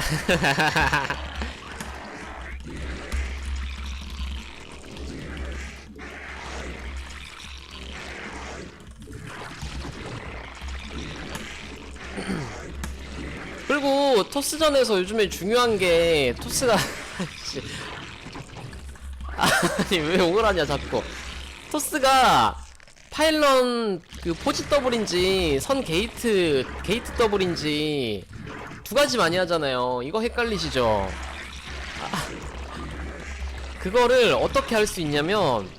그리고 토스전에서 요즘에 중요한 게 토스가 씨. 아니 왜 욕을 하냐 자꾸 토스가 파일런 그 포지 더블인지 선 게이트 게이트 더블인지 두 가지 많이 하잖아요. 이거 헷갈리시죠? 아, 그거를 어떻게 할 수 있냐면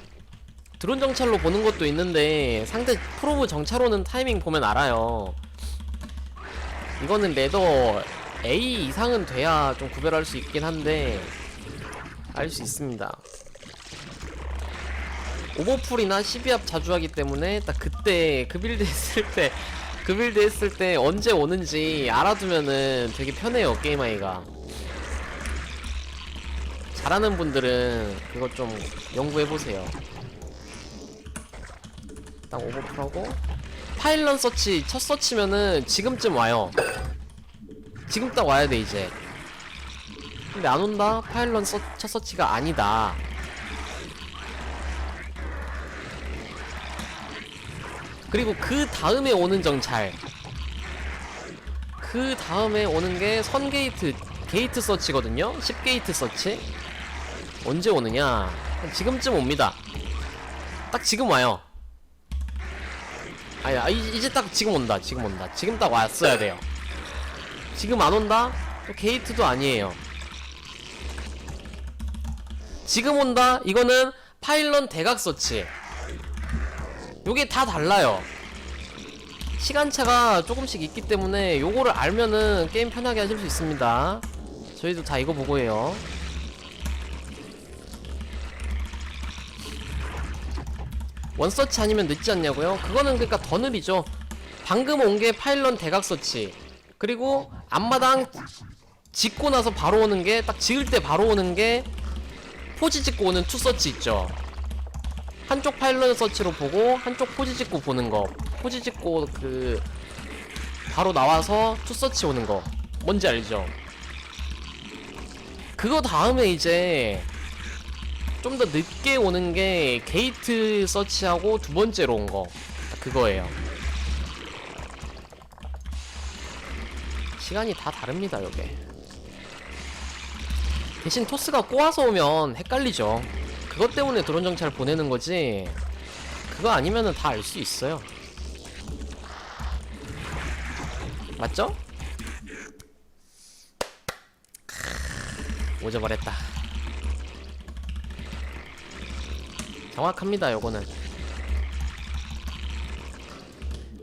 드론 정찰로 보는 것도 있는데 상대 프로브 정찰 오는 타이밍 보면 알아요. 이거는 레더 A 이상은 돼야 좀 구별할 수 있긴 한데 알 수 있습니다. 오버풀이나 12합 자주 하기 때문에 딱 그때 그 빌드 했을 때 그 빌드 했을 때 언제 오는지 알아두면은 되게 편해요 게임 아이가. 잘하는 분들은 그거 좀 연구해보세요. 딱 오버풀하고. 파일런 서치 첫 서치면은 지금쯤 와요. 지금 딱 와야 돼 이제. 근데 안 온다? 파일런 서, 첫 서치가 아니다 그리고 그 다음에 오는 정찰 그 다음에 오는 게 선게이트 게이트 서치거든요 10게이트 서치 언제 오느냐 지금쯤 옵니다 딱 지금 와요 아니, 아, 이- 이제 딱 지금 온다. 지금 온다. 지금 딱 왔어야 돼요. 지금 안 온다? 또 게이트도 아니에요. 지금 온다? 이거는 파일런 대각 서치. 요게 다 달라요. 시간차가 조금씩 있기 때문에 요거를 알면은 게임 편하게 하실 수 있습니다. 저희도 다 이거 보고 해요. 원서치 아니면 늦지 않냐고요? 그거는 그러니까 더 느리죠. 방금 온 게 파일런 대각 서치. 그리고 앞마당 짓고 나서 바로 오는 게 딱 지을 때 바로 오는 게 포지 짓고 오는 투 서치 있죠. 한쪽 파일런 서치로 보고 한쪽 포지 짓고 보는 거. 포지 짓고 그 바로 나와서 투 서치 오는 거. 뭔지 알죠? 그거 다음에 이제 좀 더 늦게 오는 게 게이트 서치하고 두 번째로 온 거 그거예요. 시간이 다 다릅니다, 요게. 대신 토스가 꼬아서 오면 헷갈리죠. 그것 때문에 드론 정찰 보내는 거지. 그거 아니면은 다 알 수 있어요. 맞죠? 크, 오져버렸다. 정확합니다 요거는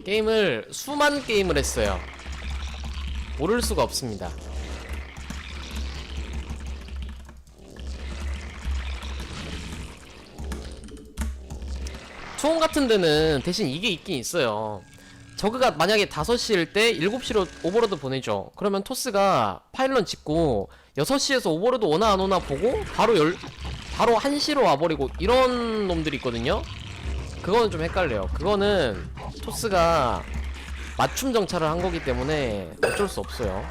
게임을 수만 게임을 했어요 모를 수가 없습니다 초원 같은 데는 대신 이게 있긴 있어요. 저그가 만약에 5시일 때 7시로 오버로드 보내죠. 그러면 토스가 파일런 짓고 6시에서 오버로드 오나 안 오나 보고 바로 열 바로 1시로 와버리고 이런 놈들이 있거든요. 그거는 좀 헷갈려요. 그거는 토스가 맞춤 정찰을 한 거기 때문에 어쩔 수 없어요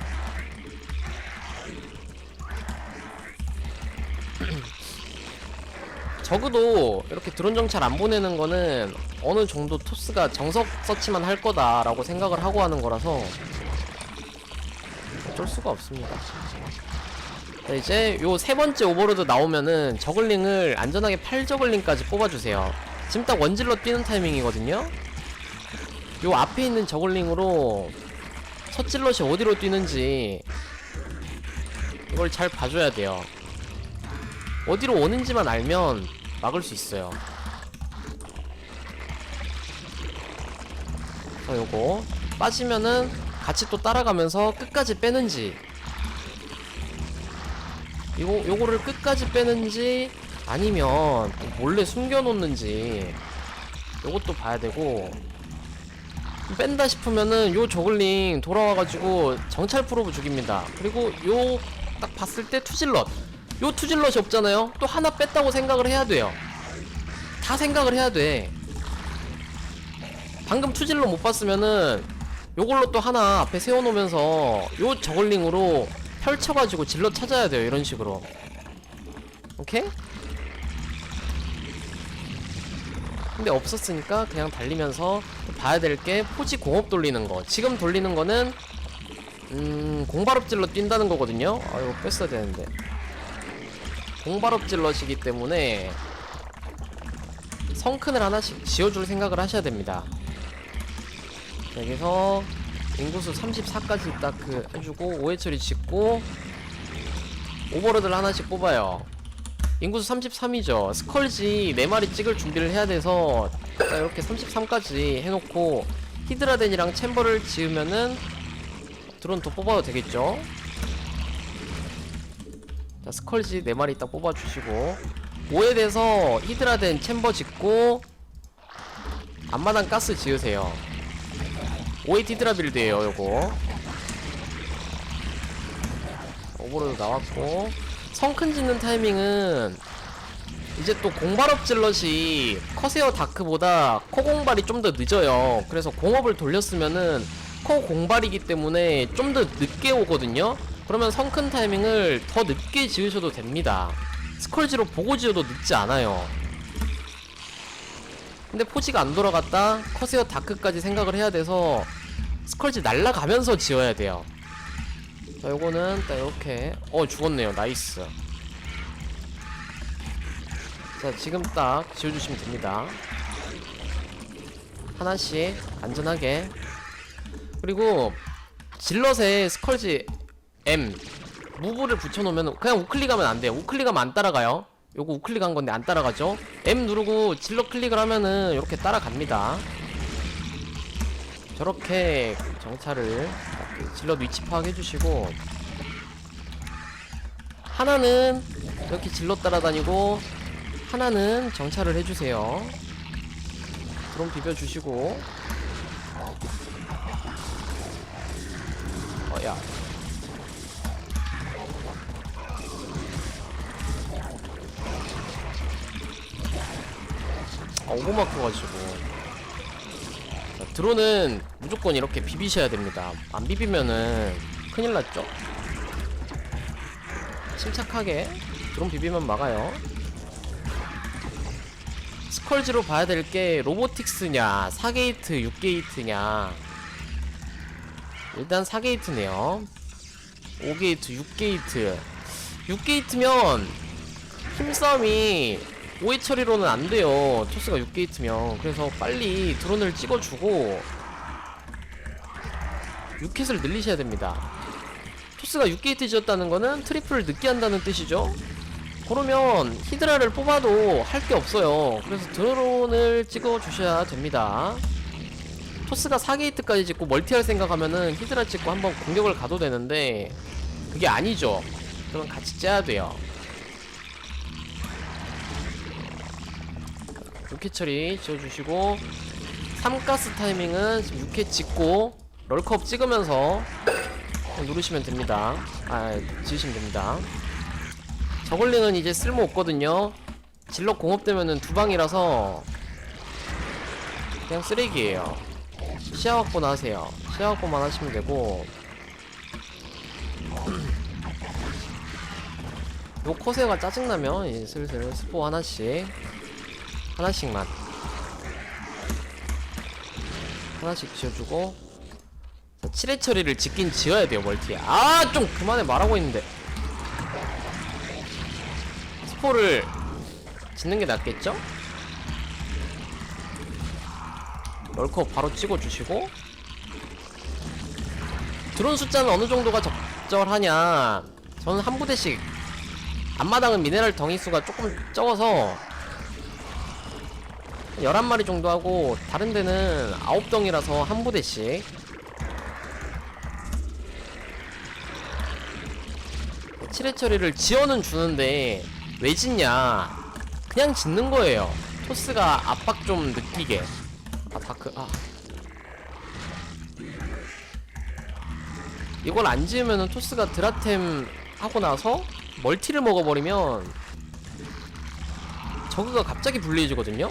적어도 이렇게 드론 정찰 안 보내는 거는 어느 정도 토스가 정석 서치만 할 거다라고 생각을 하고 하는 거라서 어쩔 수가 없습니다. 자, 이제 요 세 번째 오버로드 나오면은 저글링을 안전하게 8저글링까지 뽑아주세요. 지금 딱 원질러 뛰는 타이밍이거든요. 요 앞에 있는 저글링으로 첫 질럿이 어디로 뛰는지 이걸 잘 봐줘야 돼요. 어디로 오는지만 알면 막을 수 있어요. 자, 요거 빠지면은 같이 또 따라가면서 끝까지 빼는지 요거 요거를 끝까지 빼는지 아니면 몰래 숨겨놓는지 요것도 봐야 되고 뺀다 싶으면은 요 저글링 돌아와가지고 정찰 프로브 죽입니다. 그리고 요 딱 봤을 때 투질럿 요 투질럿이 없잖아요. 또 하나 뺐다고 생각을 해야 돼요. 다 생각을 해야 돼. 방금 투질럿 못 봤으면은 요걸로 또 하나 앞에 세워놓으면서 요 저글링으로 펼쳐가지고 질러 찾아야 돼요 이런 식으로 오케이? 근데 없었으니까 그냥 달리면서 봐야 될 게 포지 공업 돌리는 거 지금 돌리는 거는 음 공발업질러 뛴다는 거거든요 아 이거 뺐어야 되는데 공발업질러시기 때문에 성큰을 하나씩 지어줄 생각을 하셔야 됩니다. 자, 여기서 인구수 34까지 딱 그 해주고 5회 처리 짓고 오버로드를 하나씩 뽑아요. 인구수 33이죠. 스컬지 4마리 찍을 준비를 해야 돼서 자, 이렇게 33까지 해놓고 히드라덴이랑 챔버를 지으면은 드론 더 뽑아도 되겠죠 자 스컬지 4마리 딱 뽑아주시고 5에 대해서 히드라덴 챔버 짓고 앞마당 가스 지으세요. 5에 히드라 빌드에요 요거. 오버로드 나왔고 성큰 짓는 타이밍은 이제 또 공발업 질럿이 커세어 다크보다 코 공발이 좀 더 늦어요. 그래서 공업을 돌렸으면은 코 공발이기 때문에 좀 더 늦게 오거든요 그러면 성 큰 타이밍을 더 늦게 지으셔도 됩니다. 스컬지로 보고 지어도 늦지 않아요. 근데 포지가 안 돌아갔다? 커세어 다크까지 생각을 해야 돼서 스컬지 날라가면서 지어야 돼요. 자 요거는 딱 이렇게. 어 죽었네요. 나이스. 자 지금 딱 지어주시면 됩니다. 하나씩 안전하게. 그리고 질럿에 스컬지 M. 무브를 붙여놓으면 그냥 우클릭하면 안 돼요. 우클릭하면 안 따라가요. 요거 우클릭한 건데 안 따라가죠. M 누르고 질럿 클릭을 하면은 이렇게 따라갑니다. 저렇게 정찰을 질럿 위치 파악해 주시고 하나는 이렇게 질럿 따라다니고 하나는 정찰을 해주세요. 드론 비벼주시고. 어야 아, 오버마크가지고. 자, 드론은 무조건 이렇게 비비셔야 됩니다. 안 비비면은 큰일 났죠? 침착하게 드론 비비면 막아요. 스컬지로 봐야 될 게 로보틱스냐 4게이트 6게이트냐. 일단 4게이트네요. 5게이트 6게이트. 6게이트면 힘싸움이 5회 처리로는 안 돼요. 토스가 6게이트면. 그래서 빨리 드론을 찍어주고 6킷을 늘리셔야 됩니다. 토스가 6게이트 지었다는 거는 트리플을 늦게 한다는 뜻이죠. 그러면 히드라를 뽑아도 할 게 없어요. 그래서 드론을 찍어 주셔야 됩니다. 토스가 4게이트까지 찍고 멀티할 생각하면은 히드라 찍고 한번 공격을 가도 되는데 그게 아니죠. 그러면 같이 짜야 돼요 6회 처리 지어주시고 3가스 타이밍은 지금 6회 찍고 럴컵 찍으면서 누르시면 됩니다. 아 지으시면 됩니다. 저글링은 이제 쓸모 없거든요. 질럿 공업되면은 두 방이라서 그냥 쓰레기예요. 시야 확보나 하세요. 시야 확보만 하시면 되고. 요 코세가 짜증나면 이제 슬슬 스포 하나씩 하나씩만. 하나씩 지어주고. 자, 7회 처리를 짓긴 지어야 돼요 멀티에. 아 좀 그만해 말하고 있는데. 스포를 짓는 게 낫겠죠? 럴커 바로 찍어주시고. 드론 숫자는 어느 정도가 적절하냐? 저는 한 부대씩 앞마당은 미네랄 덩이 수가 조금 적어서 11마리 정도 하고 다른 데는 9덩이라서 한 부대씩. 칠회 처리를 지어는 주는데 왜 짓냐? 그냥 짓는 거예요. 토스가 압박 좀 느끼게. 아 다크 아. 이걸 안 지으면은 토스가 드라템 하고 나서 멀티를 먹어버리면 저그가 갑자기 불리해지거든요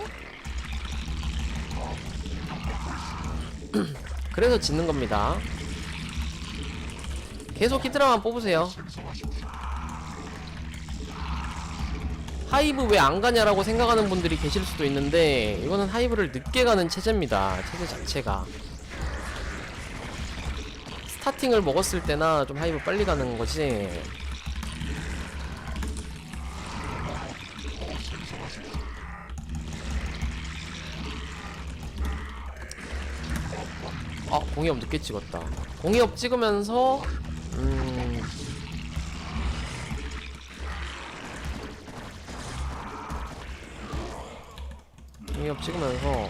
그래서 짓는 겁니다. 계속 히드라만 뽑으세요. 하이브 왜 안 가냐라고 생각하는 분들이 계실 수도 있는데 이거는 하이브를 늦게 가는 체제입니다. 체제 자체가. 스타팅을 먹었을 때나 좀 하이브 빨리 가는 거지 아 공이업 늦게 찍었다. 공이업 찍으면서 음. 공이업 찍으면서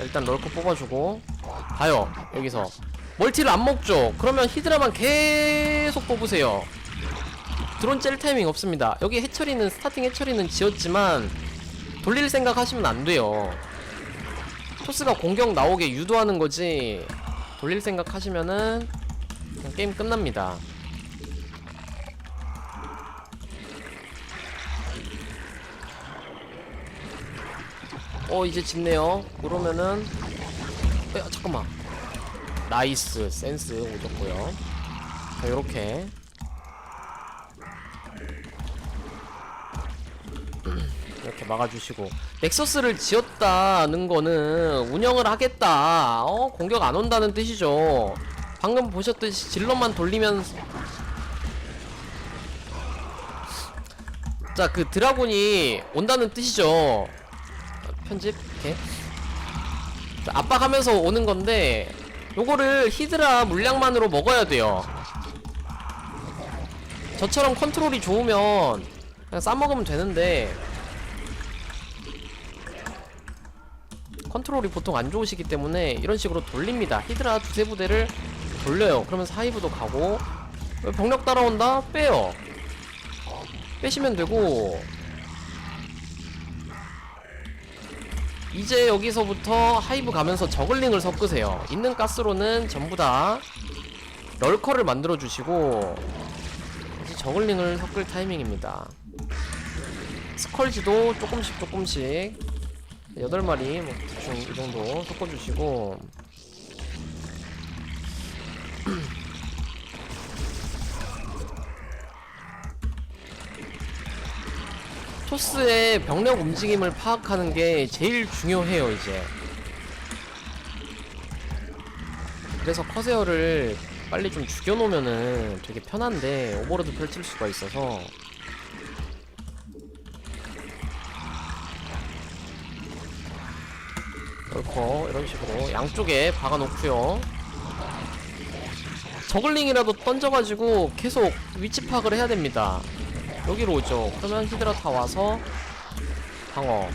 일단 럴커 뽑아주고 봐요 여기서. 멀티를 안 먹죠. 그러면 히드라만 계속 뽑으세요. 드론 짤 타이밍 없습니다. 여기 해처리는 스타팅 해처리는 지었지만 돌릴 생각 하시면 안 돼요. 토스가 공격 나오게 유도하는 거지 돌릴 생각 하시면은 그냥 게임 끝납니다. 어 이제 짓네요. 그러면은 야 잠깐만. 나이스 센스 오졌고요. 자 요렇게 이렇게 막아주시고. 넥서스를 지었다는 거는 운영을 하겠다. 어 공격 안 온다는 뜻이죠. 방금 보셨듯이 질럿만 돌리면. 자그 드라군이 온다는 뜻이죠. 편집 이렇게. 자, 압박하면서 오는 건데 요거를 히드라 물량만으로 먹어야 돼요. 저처럼 컨트롤이 좋으면 그냥 싸먹으면 되는데 컨트롤이 보통 안 좋으시기 때문에 이런 식으로 돌립니다. 히드라 두세 부대를 돌려요. 그러면서 하이브도 가고. 병력 따라온다? 빼요. 빼시면 되고. 이제 여기서부터 하이브 가면서 저글링을 섞으세요. 있는 가스로는 전부 다 럴커를 만들어 주시고 이제 저글링을 섞을 타이밍입니다. 스컬지도 조금씩 조금씩 8마리 뭐 대충 이 정도 섞어주시고. 토스의 병력 움직임을 파악하는 게 제일 중요해요 이제. 그래서 커세어를 빨리 좀 죽여놓으면은 되게 편한데 오버로드 펼칠 수가 있어서 럴커 이런 식으로 양쪽에 박아놓고요. 저글링이라도 던져가지고 계속 위치 파악을 해야 됩니다. 여기로 오죠. 그러면 히드라 다 와서 방어.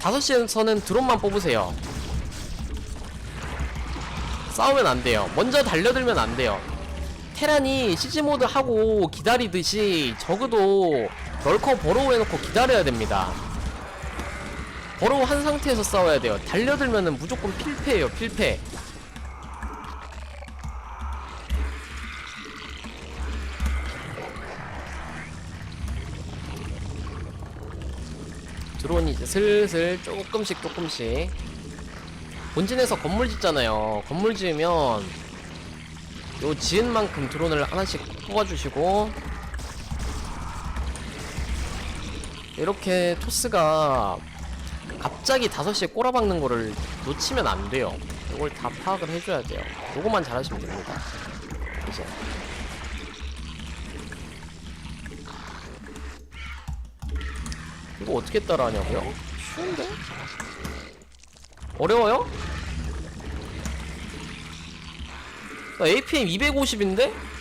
다섯 시에서는 드론만 뽑으세요. 싸우면 안 돼요. 먼저 달려들면 안 돼요. 테란이 시즈모드 하고 기다리듯이 적어도 럴커 버로우 해놓고 기다려야 됩니다. 버로우 한 상태에서 싸워야 돼요. 달려들면은 무조건 필패예요 필패. 드론이 이제 슬슬 조금씩 조금씩 본진에서 건물 짓잖아요. 건물 지으면 요 지은 만큼 드론을 하나씩 뽑아주시고 이렇게 토스가 갑자기 5시에 꼬라박는 거를 놓치면 안 돼요 이걸 다 파악을 해줘야 돼요 요거만 잘하시면 됩니다 이제 이거 어떻게 따라하냐고요? 쉬운데? 어려워요? 나 APM 250인데?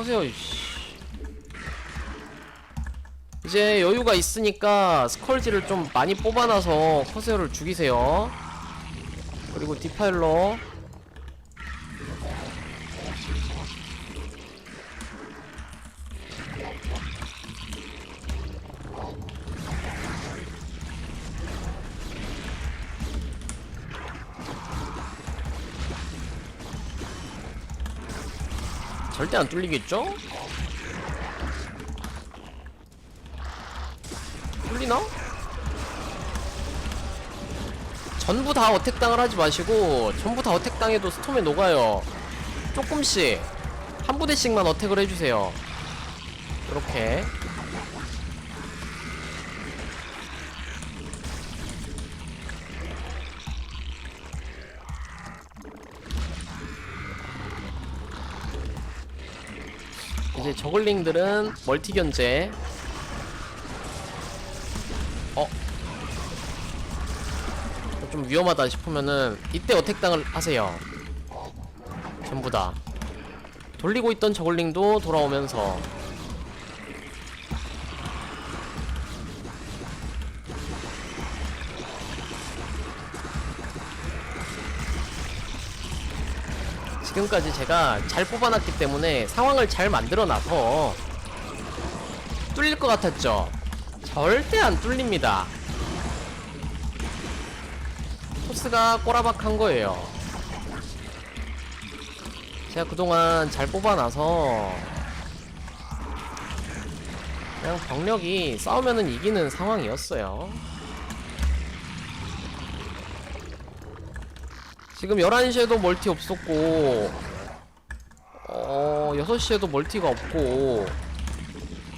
커세요 이씨. 이제 여유가 있으니까 스컬지를 좀 많이 뽑아놔서 커세어를 죽이세요. 그리고 디파일러 절대 안 뚫리겠죠? 뚫리나? 전부 다 어택당을 하지 마시고 전부 다 어택당해도 스톰에 녹아요 조금씩 한 부대씩만 어택을 해주세요 이렇게 이제 저글링들은 멀티 견제. 어? 좀 위험하다 싶으면은 이때 어택당을 하세요. 전부 다. 돌리고 있던 저글링도 돌아오면서 지금까지 제가 잘 뽑아놨기 때문에 상황을 잘 만들어놔서 뚫릴 것 같았죠? 절대 안 뚫립니다. 토스가 꼬라박한 거예요. 제가 그동안 잘 뽑아놔서 그냥 병력이 싸우면은 이기는 상황이었어요. 지금 11시에도 멀티 없었고 어 6시에도 멀티가 없고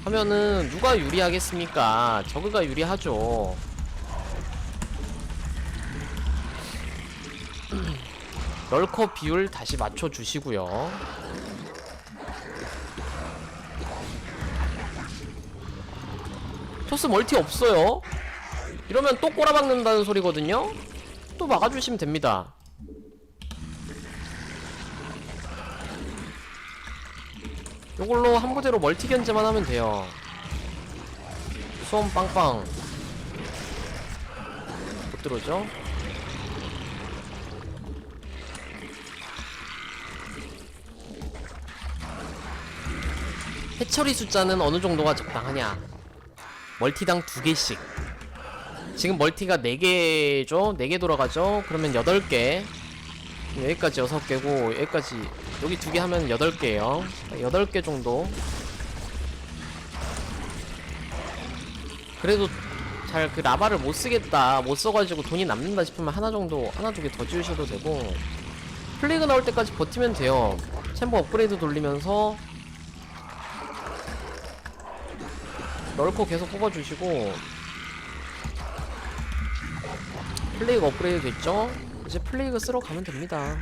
하면은 누가 유리하겠습니까? 저그가 유리하죠. 럴커 비율 다시 맞춰 주시고요. 토스 멀티 없어요. 이러면 또 꼬라박는다는 소리거든요. 또 막아주시면 됩니다 요걸로 한 부대로 멀티 견제만 하면 돼요. 수험 빵빵. 못 들어오죠? 해처리 숫자는 어느 정도가 적당하냐? 멀티당 두 개씩. 지금 멀티가 4개죠? 4개 돌아가죠? 그러면 8개. 여기까지 6개고, 여기까지, 여기 두 개 하면 8개예요 8개 정도. 그래도 잘 그 라바를 못 쓰겠다, 못 써가지고 돈이 남는다 싶으면 하나 정도, 하나 두 개 더 지으셔도 되고, 플레이가 나올 때까지 버티면 돼요. 챔버 업그레이드 돌리면서, 널코 계속 뽑아주시고, 플레이가 업그레이드 됐죠? 이제 플레이그 쓰러 가면 됩니다.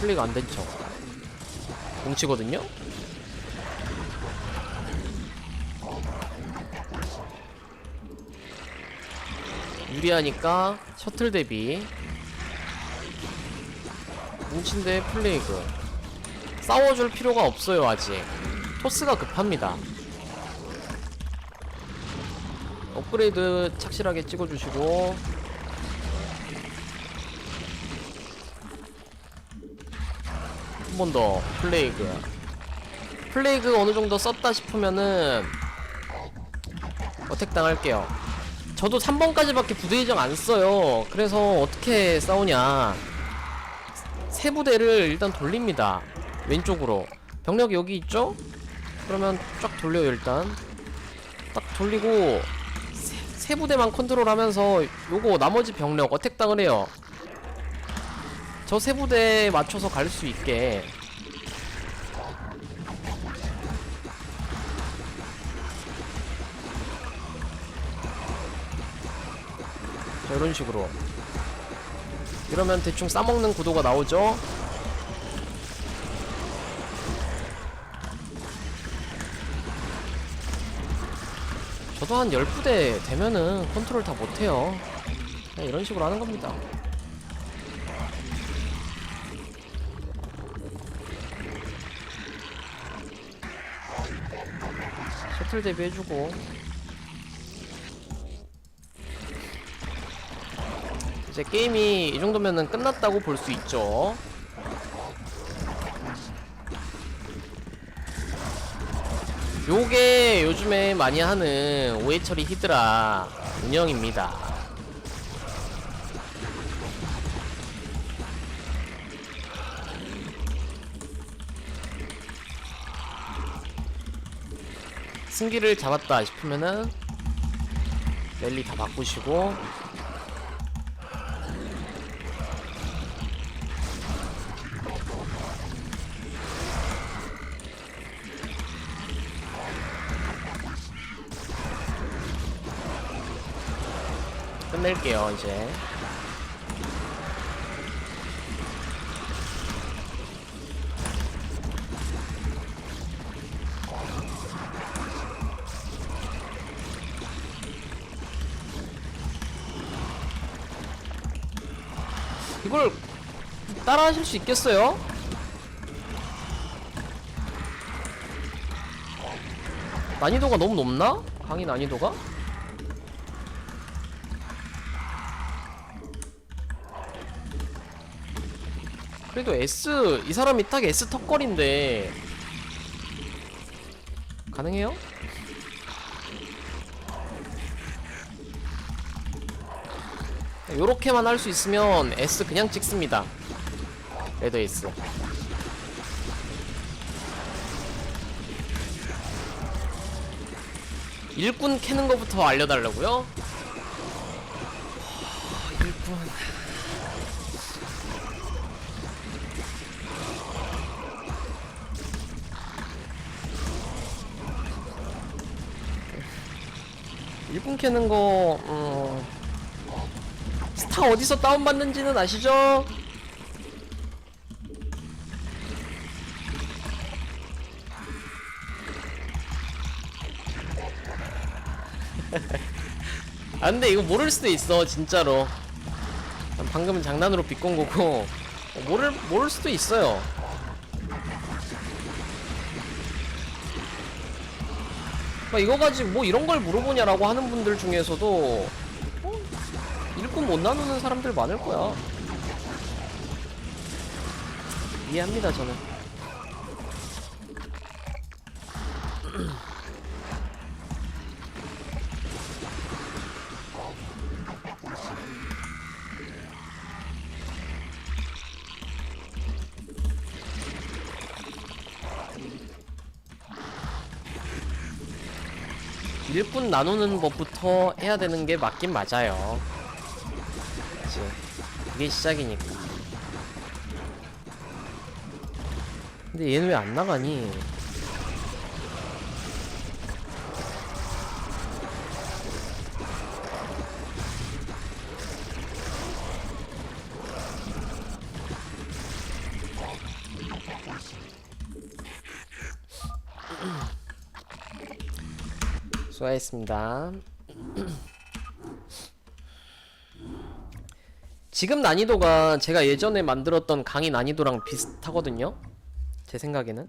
플레이가 안 됐죠. 뭉치거든요? 유리하니까 셔틀 대비. 뭉친데 플레이그. 싸워줄 필요가 없어요 아직. 토스가 급합니다. 업그레이드 착실하게 찍어주시고 한 번 더 플레이그. 플레이그 어느 정도 썼다 싶으면은 어택 당할게요. 저도 3번까지밖에 부대 예정 안 써요. 그래서 어떻게 싸우냐. 세 부대를 일단 돌립니다. 왼쪽으로. 병력이 여기 있죠? 그러면 쫙 돌려요 일단. 딱 돌리고 세, 세 부대만 컨트롤하면서 요거 나머지 병력 어택 당을 해요. 저 세 부대에 맞춰서 갈 수 있게 자, 이런 식으로 이러면 대충 싸먹는 구도가 나오죠 저도 한 10부대 되면은 컨트롤 다 못해요. 그냥 이런 식으로 하는 겁니다. 셔틀 대비해주고 이제 게임이 이 정도면은 끝났다고 볼 수 있죠. 요게 요즘에 많이 하는 오해 처리 히드라 운영입니다. 승기를 잡았다 싶으면은 랠리 다 바꾸시고. 끝낼게요 이제 따라 하실 수 있겠어요? 난이도가 너무 높나? 강의 난이도가? 그래도 S 이 사람이 딱 S 턱걸인데 가능해요? 요렇게만 할 수 있으면 S 그냥 찍습니다 S 일꾼 캐는 거부터 알려달라고요? 하, 일꾼 일꾼 캐는 거 음... 스타 어디서 다운받는지는 아시죠? 아 근데 이거 모를 수도 있어 진짜로. 난 방금은 장난으로 비꼰 거고. 어, 모를 모를 수도 있어요. 그러니까 이거 가지고 뭐 이런 걸 물어보냐라고 하는 분들 중에서도 어? 일꾼 못 나누는 사람들 많을 거야. 이해합니다 저는 일꾼 나누는 법부터 해야 되는 게 맞긴 맞아요. 그치. 그게 시작이니까. 근데 얘는 왜 안 나가니? 하셨습니다. 지금 난이도가 제가 예전에 만들었던 강의 난이도랑 비슷하거든요. 제 생각에는.